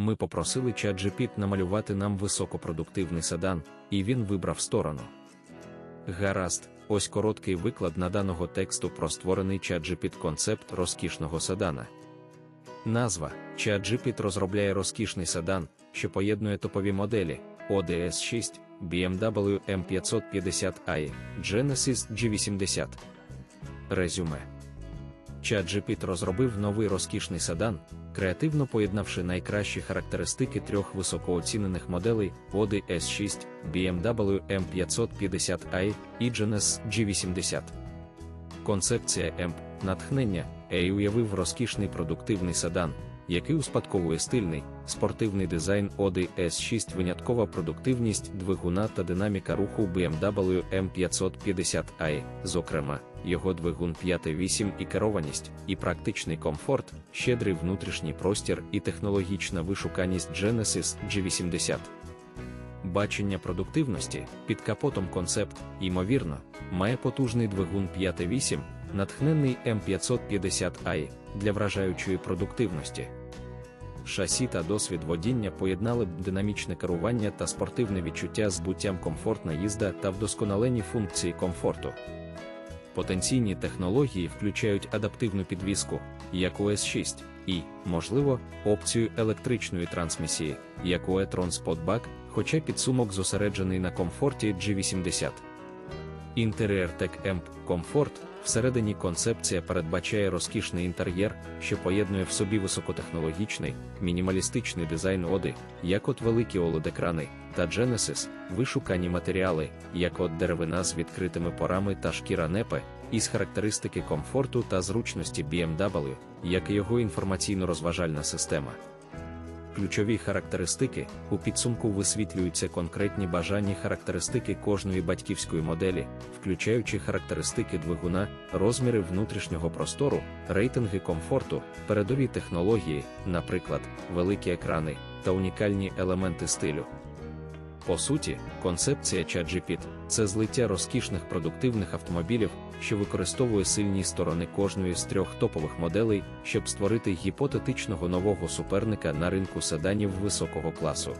Ми попросили ChatGPT намалювати нам високопродуктивний седан, і він вибрав сторону. Гаразд, ось короткий виклад наданого тексту про створений ChatGPT концепт розкішного седана. Назва ChatGPT розробляє розкішний седан, що поєднує топові моделі ODS 6, BMW M550i, Genesis G80. Резюме. ChatGPT розробив новий розкішний седан, креативно поєднавши найкращі характеристики трьох високооцінених моделей Audi S6, BMW M550i і Genesis G80. Концепція M, натхнення Ей уявив розкішний продуктивний седан, який успадковує стильний, спортивний дизайн Audi S6 виняткова продуктивність двигуна та динаміка руху BMW M550i, зокрема, його двигун 5.8 і керованість, і практичний комфорт, щедрий внутрішній простір і технологічна вишуканість Genesis G80. Бачення продуктивності під капотом концепт, ймовірно, має потужний двигун 5.8, натхнений М550i для вражаючої продуктивності. Шасі та досвід водіння поєднали б динамічне керування та спортивне відчуття з буттям комфортна їзда та вдосконалені функції комфорту. Потенційні технології включають адаптивну підвіску, як у S6, і, можливо, опцію електричної трансмісії, як у e-tron Spotback, хоча підсумок зосереджений на комфорті G80. Інтер'єр Tech Amp Comfort всередині концепція передбачає розкішний інтер'єр, що поєднує в собі високотехнологічний, мінімалістичний дизайн оди, як от великі OLED-екрани, та Genesis, вишукані матеріали, як от деревина з відкритими порами та шкіра непе, із характеристики комфорту та зручності BMW, як і його інформаційно-розважальна система. Ключові характеристики у підсумку висвітлюються конкретні бажані характеристики кожної батьківської моделі, включаючи характеристики двигуна, розміри внутрішнього простору, рейтинги комфорту, передові технології, наприклад, великі екрани та унікальні елементи стилю. По суті, концепція ChatGPT – це злиття розкішних продуктивних автомобілів, що використовує сильні сторони кожної з трьох топових моделей, щоб створити гіпотетичного нового суперника на ринку седанів високого класу.